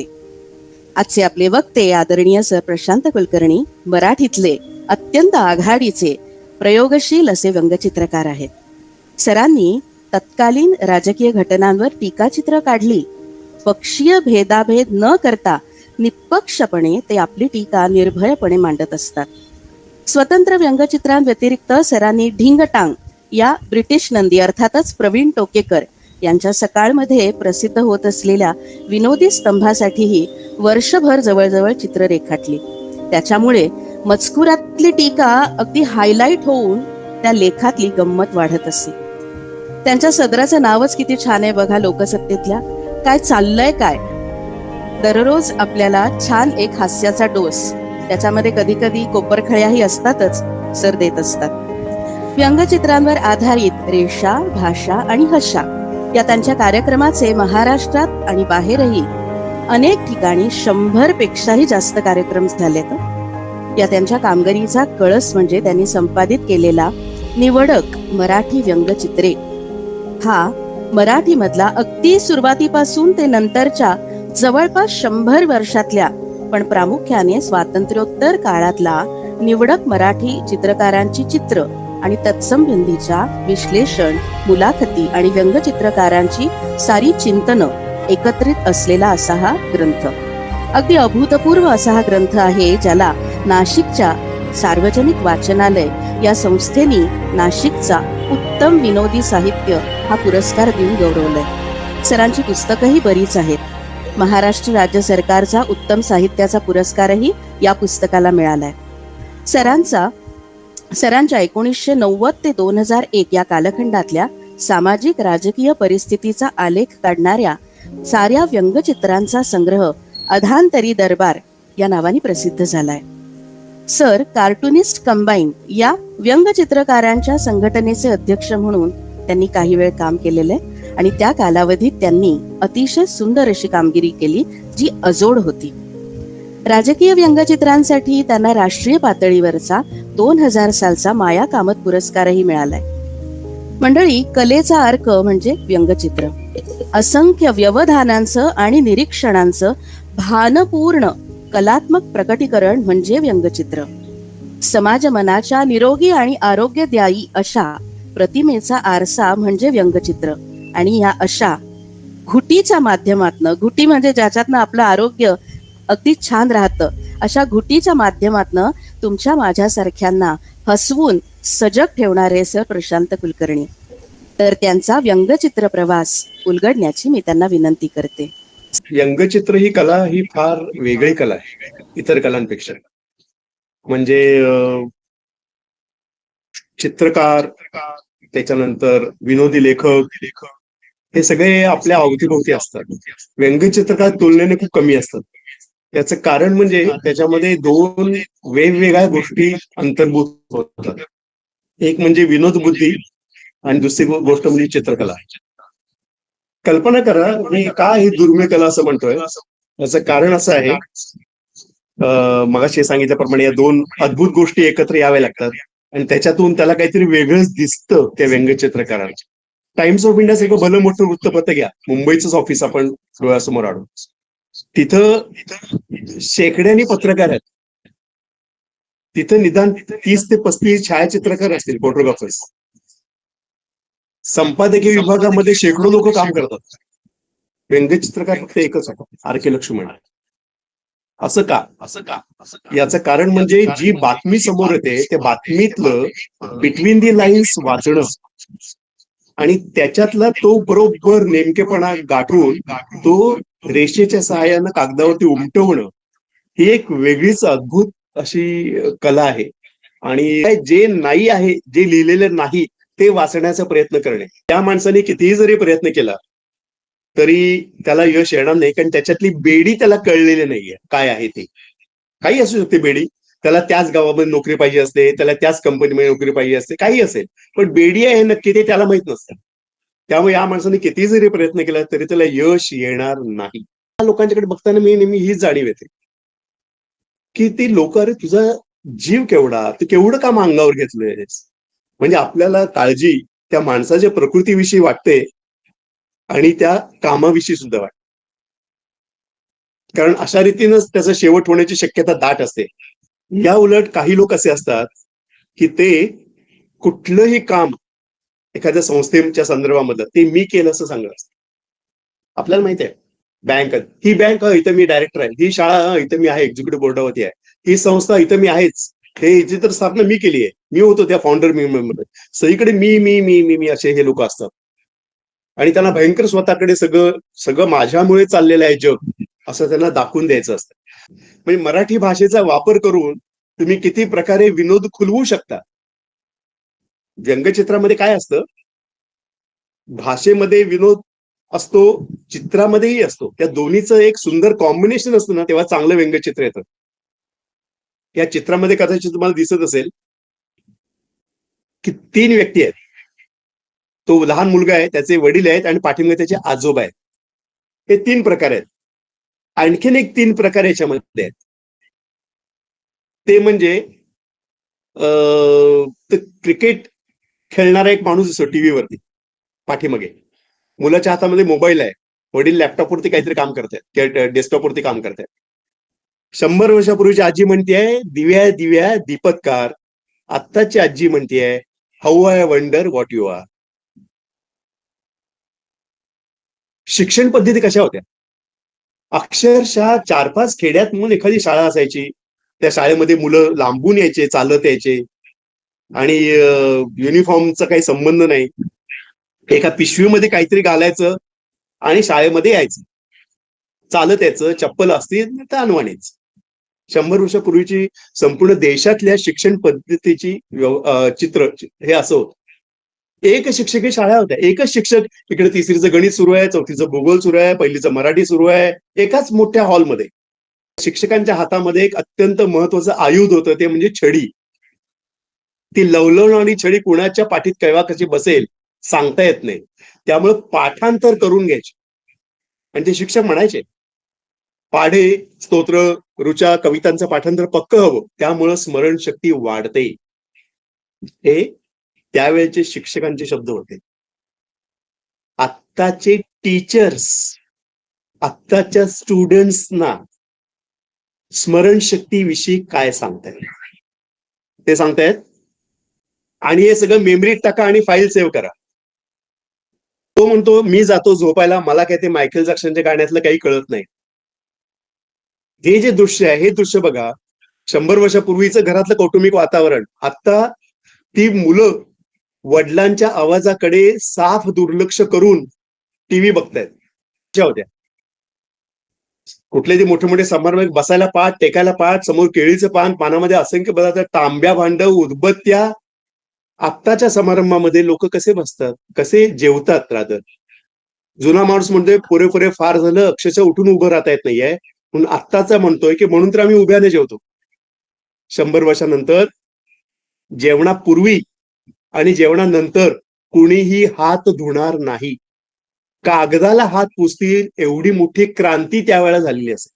आपले आजचे आपले वक्ते आदरणीय सर प्रशांत कुलकर्णी मराठीतले अत्यंत आघाडीचे प्रयोगशील असे व्यंगचित्रकार आहेत. सरांनी तत्कालीन राजकीय घटनांवर टीकाचित्र काढली. पक्षीय भेदाभेद न करता निष्पक्षपणे ते आपली टीका निर्भयपणे मांडत असतात. स्वतंत्र व्यंगचित्रांव्यतिरिक्त सरांनी ढिंगटांग या ब्रिटिश नंदी अर्थातच प्रवीण टोकेकर यांच्या सकाळमध्ये प्रसिद्ध होत असलेल्या विनोदी स्तंभासाठीही वर्षभर जवळजवळ चित्र रेखाटली. त्याच्यामुळे मजकुरातली टीका अगदी हायलाईट होऊन त्या लेखातली गंमत वाढत असे त्यांच्या सदराचं नावच किती छान आहे बघा लोकसत्तेतल्या. काय चाललंय काय? दररोज आपल्याला छान एक हास्याचा डोस. त्याच्यामध्ये कधी कधी कोपरखळ्याही असतातच सर देत असतात. व्यंगचित्रांवर आधारित रेषा भाषा आणि हशा. या त्यांच्या कार्यक्रमाचे महाराष्ट्रात आणि बाहेरही अनेक ठिकाणी शंभर पेक्षाही जास्त कार्यक्रम झालेत. या त्यांच्या कामगिरीचा कळस म्हणजे त्यांनी संपादित केलेला निवडक मराठी व्यंगचित्रे. हा मराठीमधला अगदी सुरुवातीपासून ते नंतरच्या जवळपास शंभर वर्षातल्या पण प्रामुख्याने स्वातंत्र्योत्तर काळातला निवडक मराठी चित्रकारांची चित्र. आणि तत्संबंधीच्या विश्लेषण मुलाखती आणि व्यंगचित्रकारांची सारी चिंतनं एकत्रित असलेला असा हा ग्रंथ. अगदी अभूतपूर्व असा हा ग्रंथ आहे ज्याला नाशिकच्या सार्वजनिक वाचनालय या संस्थेनी नाशिकचा उत्तम विनोदी साहित्य हा पुरस्कार देऊन गौरवलाय. सरांची पुस्तकंही बरीच आहेत. महाराष्ट्र राज्य सरकारचा उत्तम साहित्याचा पुरस्कारही या पुस्तकाला मिळालाय. सरांचा सरांच्या एकोणीसशे नव्वद ते दोन हजार एक या कालखंडातल्या सामाजिक राजकीय परिस्थितीचा आलेख काढणाऱ्या साऱ्या व्यंगचित्रांचा संग्रह अधांतरी दरबार या नावाने प्रसिद्ध झालाय. सर कार्टुनिस्ट कंबाईन या व्यंगचित्रकारांच्या संघटनेचे अध्यक्ष म्हणून त्यांनी काही वेळ काम केलेलं आहे आणि त्या कालावधीत त्यांनी अतिशय सुंदर अशी कामगिरी केली जी अजोड होती. राजकीय व्यंगचित्रांसाठी त्यांना राष्ट्रीय पातळीवरचा दोन हजार सालचा माया कामत पुरस्कारही मिळालाय. मंडळी कलेचा अर्क म्हणजे व्यंगचित्र. असंख्य व्यवधानांचं आणि निरीक्षणांचं भानपूर्ण कलात्मक प्रकटीकरण म्हणजे व्यंगचित्र. समाज मनाच्या निरोगी आणि आरोग्यदायी अशा प्रतिमेचा आरसा म्हणजे व्यंगचित्र. आणि ह्या अशा घुटीच्या माध्यमातनं घुटी म्हणजे ज्याच्यातनं आपलं आरोग्य अगदी छान राहतं. अशा घुटीच्या माध्यमातनं तुमच्या माझ्यासारख्यांना हसवून सजग ठेवणारे सर प्रशांत कुलकर्णी. तर त्यांचा व्यंगचित्र प्रवास उलगडण्याची मी त्यांना विनंती करते. व्यंगचित्र ही कला ही फार वेगळी कला आहे इतर कलांपेक्षा. म्हणजे चित्रकार त्याच्यानंतर विनोदी लेखक लेखक हे सगळे आपल्या अवतीभोवती असतात. व्यंगचित्रकार तुलनेने खूप कमी असतात. याचं कारण म्हणजे त्याच्यामध्ये दोन वेगवेगळ्या गोष्टी अंतर्भूत होतात. एक म्हणजे विनोद बुद्धी आणि दुसरी गोष्ट म्हणजे चित्रकला. कल्पना करा मी का ही दुर्मिळ कला असं म्हणतोय? याचं कारण असं आहे मगाशी सांगितल्याप्रमाणे या दोन अद्भुत गोष्टी एकत्र याव्या लागतात आणि त्याच्यातून त्याला काहीतरी वेगळंच दिसतं त्या व्यंगचित्रकाराला. टाइम्स ऑफ इंडिया एक भलं मोठं वृत्तपत्र घ्या. मुंबईचंच ऑफिस आपण डोळ्यासमोर आणू. तिथं शेकड्यानी पत्रकार आहेत. तिथं निदान तीस ते पस्तीस छायाचित्रकार असतील फोटोग्राफर्स संपादकीय विभागामध्ये शेकडो लोक काम करतात. व्यंगचित्रकार फक्त एकच आहे आर के लक्ष्मण. असं का? असं का? असं का? याचं कारण म्हणजे जी बातमी समोर येते त्या बातमीतलं बिटवीन दी लाईन्स वाचणं. आणि त्याच्यातला तो बरोबर नेमकेपणा गाठून तो रेषेच्या सहाय्यानं कागदावरती उमटवणं ही एक वेगळीच अद्भुत अशी कला आहे. आणि जे नाही आहे जे लिहिलेलं नाही ते वाचण्याचा प्रयत्न करणे. त्या माणसाने कितीही जरी प्रयत्न केला तरी त्याला यश येणार नाही कारण त्याच्यातली बेडी त्याला कळलेली नाहीये काय आहे ती. काही असू शकते बेडी. त्याला त्याच गावामध्ये नोकरी पाहिजे असते त्याला त्याच कंपनीमध्ये नोकरी पाहिजे असते काही असेल. पण बेडी आहे हे नक्की ते त्याला माहीत नसतं. त्यामुळे या माणसाने किती जरी प्रयत्न केला तरी त्याला यश येणार नाही. लोकांच्याकडे बघताना मी नेहमी हीच जाणीव येते. की ती लोक अरे तुझा जीव केवढा? तू केवढं काम अंगावर घेतलंयस म्हणजे आपल्याला काळजी त्या माणसाच्या प्रकृतीविषयी वाटते आणि त्या कामाविषयी सुद्धा वाटते. कारण अशा रीतीनंच त्याचा शेवट होण्याची शक्यता दाट असते. या उलट काही लोक असे असतात की ते कुठलंही काम एखाद्या संस्थेच्या संदर्भामधलं ते मी केलं असं सांगत असत. आपल्याला माहिती आहे बँक ही बँक इथं मी डायरेक्टर आहे ही शाळा इथं मी आहे एक्झिक्युटिव्ह बोर्डावरती आहे. ही संस्था इथं मी आहेच. हे हिची तर स्थापना मी केली आहे. मी होतो त्या फाउंडर मी मध्ये. सगळीकडे मी मी मी मी मी असे हे लोक असतात. आणि त्यांना भयंकर स्वतःकडे सगळं सगळं माझ्यामुळे चाललेलं आहे जग असं त्यांना दाखवून द्यायचं असतं. म्हणजे मराठी भाषेचा वापर करून तुम्ही किती प्रकारे विनोद खुलवू शकता व्यंगचित्रामध्ये काय असतं? भाषेमध्ये विनोद असतो चित्रामध्येही असतो. त्या दोन्हीचं एक सुंदर कॉम्बिनेशन असतं ना तेव्हा चांगलं व्यंगचित्र येतं. या चित्रामध्ये कदाचित तुम्हाला दिसत असेल की तीन व्यक्ती आहेत. तो लहान मुलगा आहे त्याचे वडील आहेत आणि पाठिंबा त्याचे आजोबा आहेत. हे तीन प्रकार आहेत. आणखीन एक तीन प्रकार याच्यामध्ये आहेत. ते म्हणजे क्रिकेट खेळणारा एक माणूस असतो टीव्हीवरती पाठीमागे. मुलाच्या हातामध्ये मोबाईल आहे. वडील लॅपटॉपवरती काहीतरी काम करतायत किंवा डेस्कटॉपवरती काम करतायत. शंभर वर्षापूर्वीची आजी म्हणतेय दिव्या दिव्या दीपत्कार आत्ताची आजी म्हणतेय how I wonder what you are शिक्षण पद्धती कशा होत्या? अक्षरशः चार पाच खेड्यात म्हणून एखादी शाळा असायची. त्या शाळेमध्ये मुलं लांबून यायचे चालत यायचे. आणि युनिफॉर्मचा काही संबंध नाही. एका पिशवीमध्ये काहीतरी घालायचं आणि शाळेमध्ये यायचं. चालत यायचं चप्पल असतील तर अनवाणीच शंभर वर्षापूर्वीची संपूर्ण देशातल्या शिक्षण पद्धतीची चित्र हे असं होतं. एक शिक्षकी शाळा होत्या. एकच शिक्षक इकडे तिसरीचं गणित सुरू आहे चौथीचं भूगोल सुरू आहे पहिलीचं मराठी सुरू आहे. एकाच मोठ्या हॉलमध्ये. शिक्षकांच्या हातामध्ये एक अत्यंत महत्वाचं आयुध होतं ते म्हणजे छडी. ती लवलवणारी छडी कुणाच्या पाठीत केव्हा कशी बसेल सांगता येत नाही. त्यामुळे पाठांतर करून घ्यायचे. आणि ते शिक्षक म्हणायचे पाढे स्तोत्र रुचा कवितांचं पाठांतर पक्क हवं त्यामुळं स्मरणशक्ती वाढते. हे त्यावेळेचे शिक्षकांचे शब्द होते. आत्ताचे टीचर्स आत्ताच्या स्टुडंट्सना स्मरणशक्तीविषयी काय सांगतायत? ते सांगतायत आणि हे सगळं मेमरीत टाका आणि फाईल सेव्ह करा. तो म्हणतो मी जातो झोपायला. मला काय ते मायकेल जॅक्सनच्या गाण्यातलं काही कळत नाही. हे जे दृश्य आहे हे दृश्य बघा. शंभर वर्षापूर्वीचं घरातलं कौटुंबिक वातावरण. आता ती मुलं वडिलांच्या आवाजाकडे साफ दुर्लक्ष करून टीव्ही बघतायत. अशा होत्या. कुठले ते मोठे मोठे समारंभ बसायला पाठ टेकायला पाठ समोर केळीचं पान पानामध्ये असंख्य पदार्थ तांब्या भांड उदबत्त्या आत्ताच्या समारंभामध्ये लोक कसे बसतात? कसे जेवतात रादर जुना माणूस म्हणतोय पुरे पुरे फार झालं अक्षरशः उठून उभं राहता येत नाहीये. म्हणून आत्ताचा म्हणतोय की म्हणून तर आम्ही उभ्याने जेवतो. शंभर वर्षानंतर जेवणापूर्वी आणि जेवणानंतर कुणीही हात धुणार नाही. कागदाला हात पुसतील एवढी मोठी क्रांती त्यावेळेला झालेली असेल.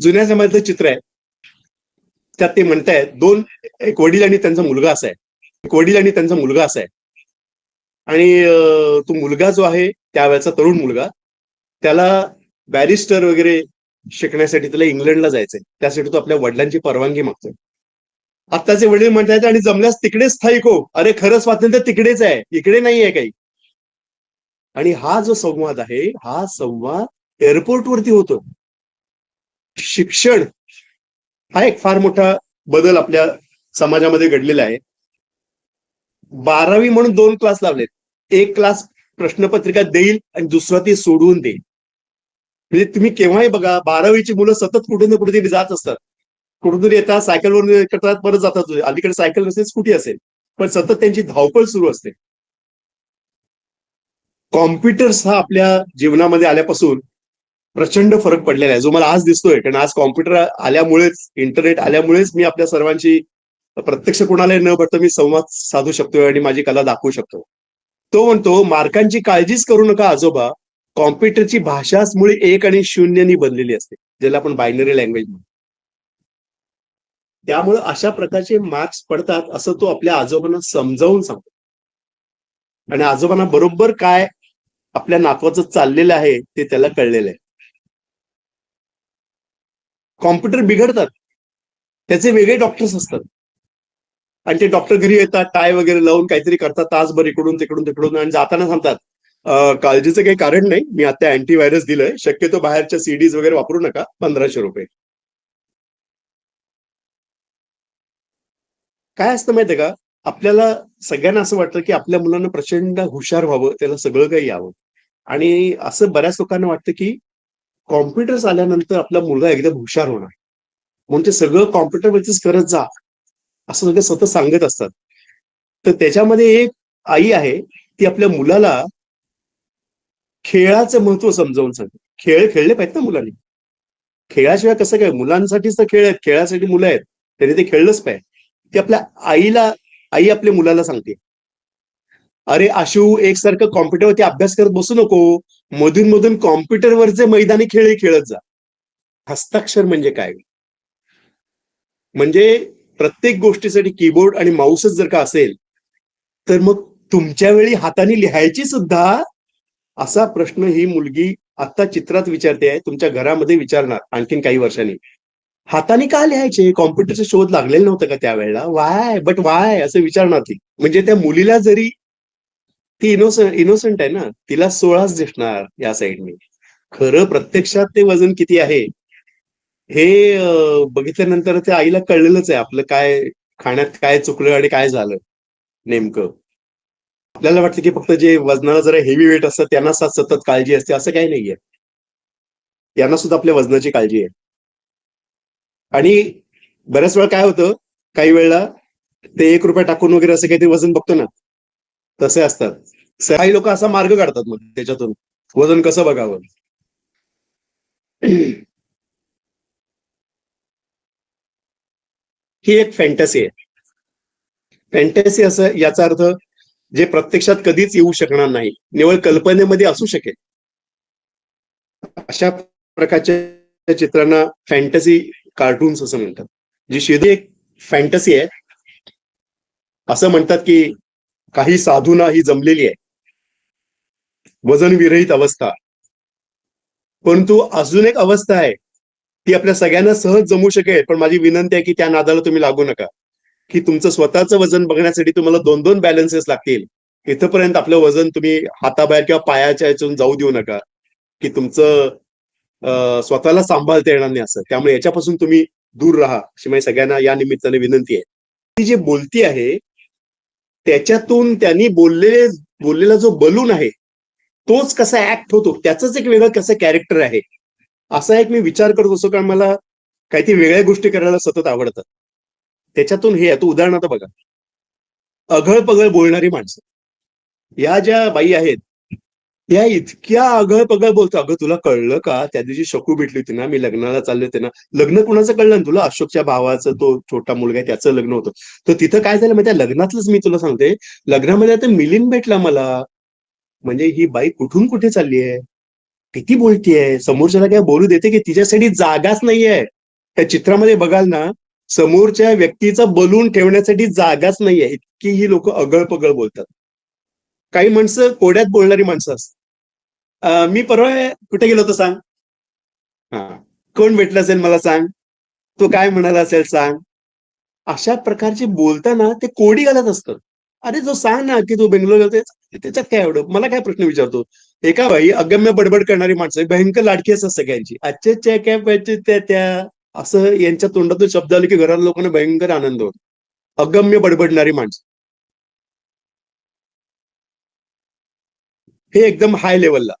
जुन्या जमान्याचं चित्र आहे. त्यात ते म्हणतायत दोन एक वडील आणि त्यांचा मुलगा असा आहे. एक वडील आणि त्यांचा मुलगा असा आहे. आणि तो मुलगा जो आहे त्यावेळेचा तरुण मुलगा त्याला बॅरिस्टर वगैरे शिकण्यासाठी त्याला इंग्लंडला जायचंय. त्यासाठी तो आपल्या वडिलांची परवानगी मागतोय. आत्ताचे वडील म्हणतायत आणि जमल्यास तिकडेच स्थायिक हो अरे खरं स्वातंत्र्य तिकडेच आहे. इकडे नाही आहे काही. आणि हा जो संवाद आहे हा संवाद एअरपोर्टवरती होतो शिक्षण हा एक फार मोठा बदल आपल्या समाजामध्ये घडलेला आहे. बारावी म्हणून दोन क्लास लावलेत. एक क्लास प्रश्नपत्रिका देईल आणि दुसरा ती सोडवून देईल. म्हणजे तुम्ही केव्हाही बघा बारावीची मुलं सतत कुठे ना कुठेतरी जात असतात. कुठून येतात सायकलवर करतात परत जातात. अलीकडे सायकल नसेल स्कूटी असेल. पण सतत त्यांची धावपळ सुरू असते. कॉम्प्युटर्स हा आपल्या जीवनामध्ये आल्यापासून प्रचंड फरक पडलेला आहे. जो मला आज दिसतोय कारण आज कॉम्प्युटर आल्यामुळेच इंटरनेट आल्यामुळेच मी आपल्या सर्वांची प्रत्यक्ष कोणालाही न बघता मी संवाद साधू शकतो आणि माझी कला दाखवू शकतो. तो म्हणतो मार्कांची काळजीच करू नका आजोबा. कॉम्प्युटरची भाषाच मुळे एक आणि शून्यनी बनलेली असते ज्याला आपण बायनरी लँग्वेज म्हणतो. त्यामुळे अशा प्रकारचे मार्क्स पडतात असं तो आपल्या आजोबांना समजावून सांगतो. आणि आजोबांना बरोबर काय आपल्या नातवाचं चाललेलं आहे ते त्याला कळलेलं आहे. कॉम्प्युटर बिघडतात. त्याचे वेगळे डॉक्टर्स असतात. आणि ते डॉक्टर घरी येतात टाय वगैरे लावून काहीतरी करतात तासभर इकडून तिकडून तिकडून आणि जाताना सांगतात काळजीचं काही कारण नाही. मी आता अँटीव्हायरस दिलंय. शक्यतो बाहेरच्या सीडीज वगैरे वापरू नका. पंधराशे रुपये. काय असतं माहितीये का? आपल्याला सगळ्यांना असं वाटतं की आपल्या मुलांना प्रचंड हुशार व्हावं. त्याला सगळं काही यावं. आणि असं बऱ्याच लोकांना वाटतं की कॉम्प्युटर्स आल्यानंतर आपला मुलगा एकदम हुशार होणार. म्हणून ते सगळं कॉम्प्युटरवरतीच करत जा असं सगळं स्वतः सांगत असतात. तर त्याच्यामध्ये एक आई आहे ती आपल्या मुलाला खेळाचं महत्त्व समजावून सांगते. खेळ खेळले पाहिजेत ना मुलांनी. खेळाशिवाय कसं काय मुलांसाठीच तर खेळ आहेत खेळासाठी मुलं आहेत त्यांनी ते खेळलंच पाहिजे. ती आपल्या आईला आई आपल्या मुलाला सांगते. अरे आशू एकसारखं कॉम्प्युटरवरती अभ्यास करत बसू नको. मधून मधून कॉम्प्युटरवरचे मैदानी खेळ खेळत जा. हस्ताक्षर म्हणजे काय? म्हणजे प्रत्येक गोष्टीसाठी कीबोर्ड आणि माऊसच जर का असेल तर मग तुमच्या वेळी हाताने लिहायची सुद्धा असा प्रश्न ही मुलगी आता चित्रात विचारते आहे तुमच्या घरामध्ये विचारणार आणखीन काही वर्षांनी. हाताने का लिहायचे? कॉम्प्युटरचा शोध लागलेला नव्हतं का त्यावेळेला? वाय बट वाय असं विचारणार ती. म्हणजे त्या मुलीला जरी ती इनोसंट इनोसंट आहे ना. तिला सोळाच दिसणार या साईडने खरं प्रत्यक्षात ते वजन किती आहे? हे बघितल्यानंतर त्या आईला कळलेलंच आहे आपलं काय खाण्यात काय चुकलं आणि काय झालं नेमकं. आपल्याला वाटतं की फक्त जे वजनाला जरा हेवी वेट असतात त्यांना सतत काळजी असते असं काही नाहीये. यांना सुद्धा आपल्या वजनाची काळजी आहे. आणि बऱ्याच वेळा काय होतं? काही वेळेला ते एक रुपया टाकून वगैरे असं काहीतरी वजन बघतो ना तसे असतात. काही लोक असा मार्ग काढतात मग त्याच्यातून. वजन कसं बघावं? ही एक फॅन्टसी आहे. फॅन्टसी असं याचा अर्थ जे प्रत्यक्षात कधीच येऊ शकणार नाही निवळ कल्पनेमध्ये असू शकेल. अशा प्रकारच्या चित्रांना फॅन्टसी कार्टून्स असं म्हणतात. जी शेती एक फॅन्टसी आहे. असं म्हणतात की काही साधुना ही जमलेली आहे. वजन विरहित अवस्था. परंतु अजून एक अवस्था आहे ती आपल्या सगळ्यांना सहज जमू शकेल पण माझी विनंती आहे की त्या नादाला तुम्ही लागू नका. की तुमचं स्वतःचं वजन बघण्यासाठी तुम्हाला दोन दोन बॅलन्सेस लागतील. इथपर्यंत आपलं वजन तुम्ही हाताबाहेर किंवा पायाच्या याच्यातून जाऊ देऊ नका. की तुमचं स्वतःला सांभाळता येणार नाही असं. त्यामुळे याच्यापासून तुम्ही दूर राहा अशी माझी सगळ्यांना या निमित्ताने विनंती आहे. ती जी बोलती आहे त्याच्यातून त्यांनी बोललेले बोललेला जो बलून आहे तोच कसा ऍक्ट होतो? त्याचंच एक वेगळं कसं कॅरेक्टर आहे? असा एक मी विचार करत असतो कारण मला काहीतरी वेगळ्या गोष्टी करायला सतत आवडतात. त्याच्यातून हे आहे. उदाहरणार्थ बघा. अघळ पगळ बोलणारी माणसं. या ज्या बाई आहेत या इतक्या अगळ पगळ बोलतो. अगं तुला कळलं का? त्या दिवशी शकू भेटली होती ना? मी लग्नाला चालले होते ना? लग्न कुणाचं कळलं ना तुला? अशोकच्या भावाचं तो छोटा मुलगा आहे त्याचं लग्न होतं. तर तिथं काय झालं माहिती लग्नातलंच मी तुला सांगते. लग्नामध्ये आता मिलिंद भेटला मला. म्हणजे ही बाई कुठून कुठे चालली आहे? किती बोलतीये समोरच्याला काय बोलू देते की तिच्यासाठी जागाच नाहीये. त्या चित्रामध्ये बघाल ना समोरच्या व्यक्तीचा बलून ठेवण्यासाठी जागाच नाहीये. इतकी ही लोक अगळ पगळ बोलतात. काही माणसं कोड्यात बोलणारी माणसं असतात. मी परवा कुठे गेलो होतो सांग? हा. कोण भेटलं असेल मला सांग? तो काय म्हणाला असेल सांग? अशा प्रकारचे बोलताना ते कोडी घालत असतं. अरे जो सांग ना की तू बेंगलोर त्याच्यात काय एवढं? मला काय प्रश्न विचारतो? एका बाई अगम्य बडबड करणारी माणसं भयंकर लाडकी असतात सगळ्यांची. आजच्या काय पाहिजे त्या त्या. असं यांच्या तोंडातून शब्द आले की घरात लोकांना भयंकर आनंद होतो. अगम्य बडबडणारी माणसं. हे एकदम हाय लेवलला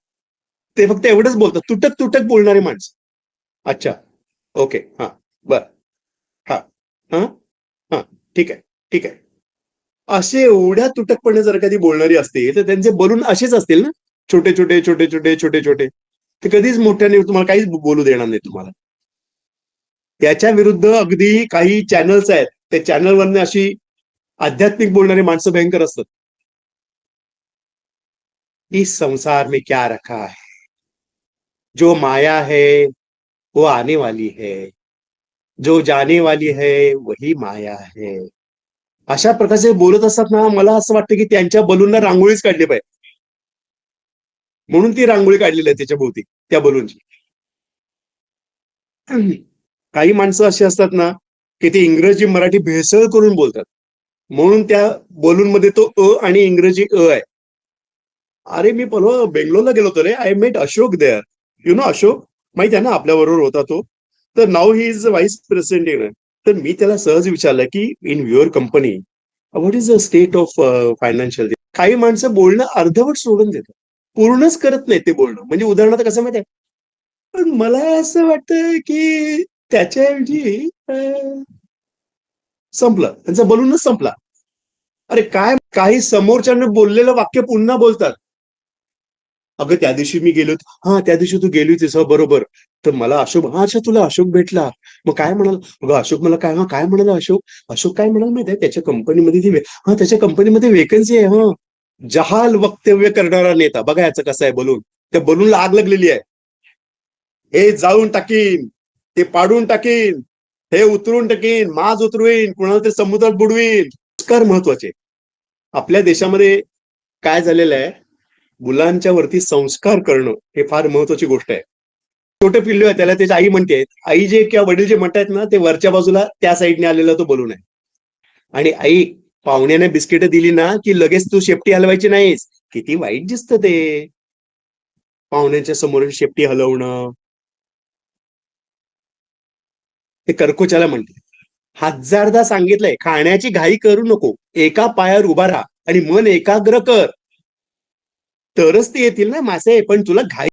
ते फक्त एवढंच बोलतात. तुटक तुटक बोलणारी माणसं. अच्छा. ओके. हा. बर. हा. हा. हा. ठीक आहे. ठीक आहे. असे एवढ्या तुटकपणे जर कधी बोलणारी असतील तर त्यांचे बलून असेच असतील ना? छोटे छोटे छोटे छोटे छोटे छोटे. ते कधीच मोठ्याने तुम्हाला काहीच बोलू देणार नाही तुम्हाला. त्याच्या विरुद्ध अगदी काही चॅनल्स आहेत. त्या चॅनलवरने अशी आध्यात्मिक बोलणारी माणसं भयंकर असतात. इस संसार में क्या रखा है? जो माया है वो आने वाली है। जो जाने वाली है वही माया है। अशा प्रकारचे बोलत असतात ना मला असं वाटतं की त्यांच्या बलूनला रांगोळीच काढली पाहिजे. म्हणून ती रांगोळी काढलेली आहे त्याच्या भोवती त्या बलूनची. काही माणसं अशी असतात ना की ते इंग्रजी मराठी भेसळ करून बोलतात. म्हणून त्या बलून मध्ये तो अ आणि इंग्रजी अ आहे. अरे मी परवा बेंगलोरला गेलो होतो रे. I met Ashok there you know Ashok माहिती आहे ना आपल्याबरोबर होता तो. तर नाव ही इज व्हाईस प्रेसिडेंट तर मी त्याला सहज विचारलं की in your company what is the state of financial काही माणसं बोलणं अर्धवट सोडून देतात. पूर्णच करत नाही ते बोलणं. म्हणजे उदाहरणार्थ कसं माहिती आहे? पण मला असं वाटतं की त्याच्याऐवजी संपलं. त्यांचा बलूनच संपला. अरे काय काही समोरच्यानं बोललेलं वाक्य पुन्हा बोलतात. अगं त्या दिवशी मी गेलो हा त्या दिवशी तू गेली होतीस हो, बरोबर. तर मला अशोक हा अच्छा तुला अशोक भेटला. मग काय म्हणाल? अगं अशोक मला काय हा काय म्हणाला अशोक? अशोक काय म्हणाल माहिती आहे त्याच्या कंपनीमध्ये ती हा त्याच्या कंपनीमध्ये वेकन्सी आहे हा. जहाल वक्तव्य करणारा नेता. बघा याचं कसं आहे बलून. त्या बलूनला आग लागलेली आहे. हे जाळून टाकीन. ते पाडून टाकीन. हे उतरून टाकीन. माज उतरवीन. कुणाला ते समुद्रात बुडवीन. पुरस्कार महत्त्वाचे. आपल्या देशामध्ये काय झालेलं आहे? मुलांच्या वरती संस्कार करणं हे फार महत्वाची गोष्ट आहे. छोटे पिल्लू आहे त्याला त्याची आई म्हणते आई जे किंवा वडील जे म्हणतायत ना ते वरच्या बाजूला त्या साईडने आलेला तो बलून आहे आणि आई पाहुण्याने बिस्किट दिली ना की लगेच तू शेपटी हलवायची नाहीस. किती वाईट दिसतं ते. पाहुण्यांच्या समोर शेपटी हलवणं. ते कर्कोच्याला म्हणते हजारदा सांगितलंय खाण्याची घाई करू नको. एका पायावर उभा राहा आणि मन एकाग्र कर. तरच ते येतील ना मासे पण तुला घाई